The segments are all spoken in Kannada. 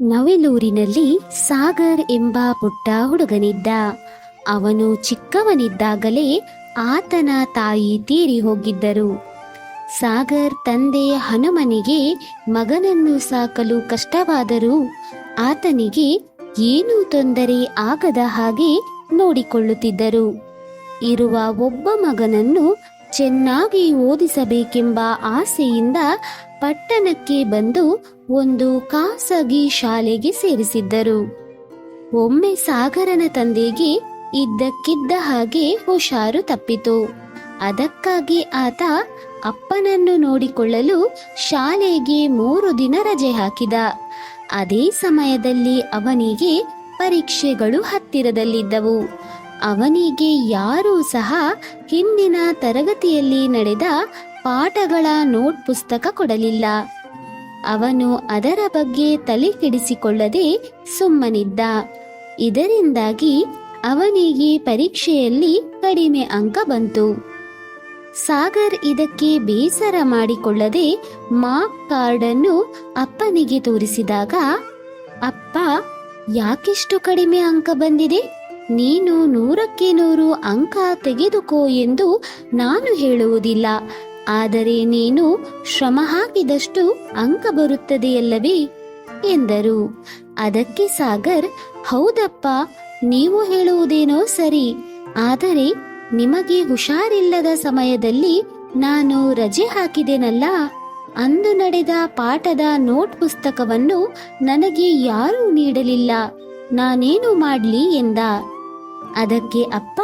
ನವಿಲೂರಿನಲ್ಲಿ ಸಾಗರ್ ಎಂಬ ಪುಟ್ಟ ಹುಡುಗನಿದ್ದ. ಅವನು ಚಿಕ್ಕವನಿದ್ದಾಗಲೇ ಆತನ ತಾಯಿ ತೀರಿ ಹೋಗಿದ್ದರು. ಸಾಗರ್ ತಂದೆ ಹನುಮನಿಗೆ ಮಗನನ್ನು ಸಾಕಲು ಕಷ್ಟವಾದರೂ ಆತನಿಗೆ ಏನೂ ತೊಂದರೆ ಆಗದ ಹಾಗೆ ನೋಡಿಕೊಳ್ಳುತ್ತಿದ್ದರು. ಇರುವ ಒಬ್ಬ ಮಗನನ್ನು ಚೆನ್ನಾಗಿ ಓದಿಸಬೇಕೆಂಬ ಆಸೆಯಿಂದ ಪಟ್ಟಣಕ್ಕೆ ಬಂದು ಒಂದು ಖಾಸಗಿ ಶಾಲೆಗೆ ಸೇರಿಸಿದ್ದರು. ಒಮ್ಮೆ ಸಾಗರನ ತಂದೆಗೆ ಇದ್ದಕ್ಕಿದ್ದ ಹಾಗೆ ಹುಷಾರು ತಪ್ಪಿತು. ಅದಕ್ಕಾಗಿ ಆತ ಅಪ್ಪನನ್ನು ನೋಡಿಕೊಳ್ಳಲು ಶಾಲೆಗೆ ಮೂರು ದಿನ ರಜೆ ಹಾಕಿದ. ಅದೇ ಸಮಯದಲ್ಲಿ ಅವನಿಗೆ ಪರೀಕ್ಷೆಗಳು ಹತ್ತಿರದಲ್ಲಿದ್ದವು. ಅವನಿಗೆ ಯಾರೂ ಸಹ ಹಿಂದಿನ ತರಗತಿಯಲ್ಲಿ ನಡೆದ ಪಾಠಗಳ ನೋಟ್ ಪುಸ್ತಕ ಕೊಡಲಿಲ್ಲ. ಅವನು ಅದರ ಬಗ್ಗೆ ತಲೆ ಕೆಡಿಸಿಕೊಳ್ಳದೆ ಸುಮ್ಮನಿದ್ದ. ಇದರಿಂದಾಗಿ ಅವನಿಗೆ ಪರೀಕ್ಷೆಯಲ್ಲಿ ಕಡಿಮೆ ಅಂಕ ಬಂತು. ಸಾಗರ್ ಇದಕ್ಕೆ ಬೇಸರ ಮಾಡಿಕೊಳ್ಳದೆ ಮಾರ್ಕ್ ಕಾರ್ಡ್ ಅನ್ನು ಅಪ್ಪನಿಗೆ ತೋರಿಸಿದಾಗ, ಅಪ್ಪ, ಯಾಕಿಷ್ಟು ಕಡಿಮೆ ಅಂಕ ಬಂದಿದೆ? ನೀನು ನೂರಕ್ಕೆ ನೂರು ಅಂಕ ತೆಗೆದುಕೋ ಎಂದು ನಾನು ಹೇಳುವುದಿಲ್ಲ. ಆದರೆ ನೀನು ಶ್ರಮ ಹಾಕಿದಷ್ಟು ಅಂಕ ಬರುತ್ತದೆಯಲ್ಲವೇ? ಎಂದರು. ಅದಕ್ಕೆ ಸಾಗರ್, ಹೌದಪ್ಪ, ನೀವು ಹೇಳುವುದೇನೋ ಸರಿ, ಆದರೆ ನಿಮಗೆ ಹುಷಾರಿಲ್ಲದ ಸಮಯದಲ್ಲಿ ನಾನು ರಜೆ ಹಾಕಿದೆನಲ್ಲ? ಅಂದು ನಡೆದ ಪಾಠದ ನೋಟ್ ಪುಸ್ತಕವನ್ನು ನನಗೆ ಯಾರೂ ನೀಡಲಿಲ್ಲ, ನಾನೇನು ಮಾಡ್ಲಿ ಎಂದ. ಅದಕ್ಕೆ ಅಪ್ಪ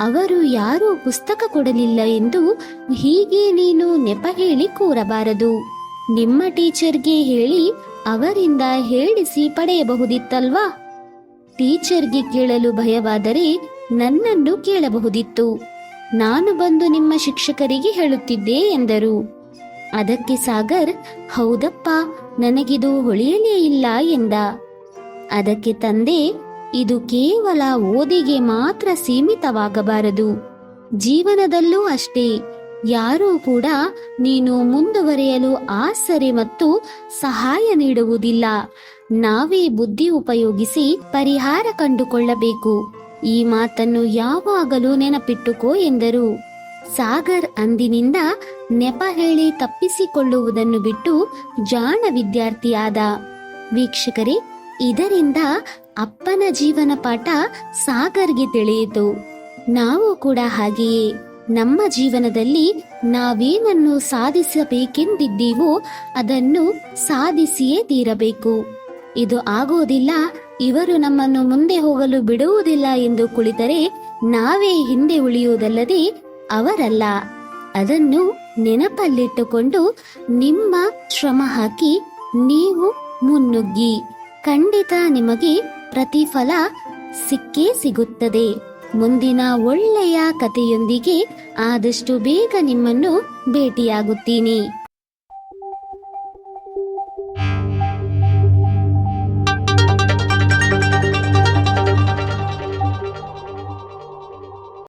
ಅವರು ಯಾರೂ ಪುಸ್ತಕ ಕೊಡಲಿಲ್ಲ ಎಂದು ಹೀಗೆ ನೀನು ನೆಪ ಹೇಳಿ ಕೂರಬಾರದು. ನಿಮ್ಮ ಟೀಚರ್ಗೆ ಹೇಳಿ ಅವರಿಂದ ಹೇಳಿಸಿ ಪಡೆಯಬಹುದಿತ್ತಲ್ವಾ? ಟೀಚರ್ಗೆ ಕೇಳಲು ಭಯವಾದರೆ ನನ್ನನ್ನು ಕೇಳಬಹುದಿತ್ತು. ನಾನು ಬಂದು ನಿಮ್ಮ ಶಿಕ್ಷಕರಿಗೆ ಹೇಳುತ್ತಿದ್ದೆ ಎಂದರು. ಅದಕ್ಕೆ ಸಾಗರ್, ಹೌದಪ್ಪ, ನನಗಿದು ಹೊಳೆಯಲೇ ಇಲ್ಲ ಎಂದ. ಅದಕ್ಕೆ ತಂದೆ ಇದು ಕೇವಲ ಓದಿಗೆ ಮಾತ್ರ ಸೀಮಿತವಾಗಬಾರದು. ಜೀವನದಲ್ಲೂ ಅಷ್ಟೇ, ಯಾರೂ ಕೂಡ ನೀನು ಮುಂದುವರೆಯಲು ಆಸರೆ ಮತ್ತು ಸಹಾಯ ನೀಡುವುದಿಲ್ಲ. ನಾವೇ ಬುದ್ಧಿ ಉಪಯೋಗಿಸಿ ಪರಿಹಾರ ಕಂಡುಕೊಳ್ಳಬೇಕು. ಈ ಮಾತನ್ನು ಯಾವಾಗಲೂ ನೆನಪಿಟ್ಟುಕೋ ಎಂದರು. ಸಾಗರ್ ಅಂದಿನಿಂದ ನೆಪ ಹೇಳಿ ತಪ್ಪಿಸಿಕೊಳ್ಳುವುದನ್ನು ಬಿಟ್ಟು ಜಾಣ ವಿದ್ಯಾರ್ಥಿಯಾದ. ವೀಕ್ಷಕರೇ, ಇದರಿಂದ ಅಪ್ಪನ ಜೀವನ ಪಾಠ ಸಾಗರ್ಗೆ ತಿಳಿಯಿತು. ನಾವು ಕೂಡ ಹಾಗೆಯೇ. ನಮ್ಮ ಜೀವನದಲ್ಲಿ ನಾವೇನನ್ನು ಸಾಧಿಸಬೇಕೆಂದಿದ್ದೀವೋ ಅದನ್ನು ಸಾಧಿಸಿಯೇ ತೀರಬೇಕು. ಇದು ಆಗೋದಿಲ್ಲ, ಇವರು ನಮ್ಮನ್ನು ಮುಂದೆ ಹೋಗಲು ಬಿಡುವುದಿಲ್ಲ ಎಂದು ಕುಳಿತರೆ ನಾವೇ ಹಿಂದೆ ಉಳಿಯುವುದಲ್ಲದೆ ಅವರಲ್ಲ. ಅದನ್ನು ನೆನಪಲ್ಲಿಟ್ಟುಕೊಂಡು ನಿಮ್ಮ ಶ್ರಮ ಹಾಕಿ ನೀವು ಮುನ್ನುಗ್ಗಿ. ಖಂಡಿತ ನಿಮಗೆ ಪ್ರತಿಫಲ ಸಿಕ್ಕೇ ಸಿಗುತ್ತದೆ. ಮುಂದಿನ ಒಳ್ಳೆಯ ಕಥೆಯೊಂದಿಗೆ ಆದಷ್ಟು ಬೇಗ ನಿಮ್ಮನ್ನು ಭೇಟಿಯಾಗುತ್ತೀನಿ.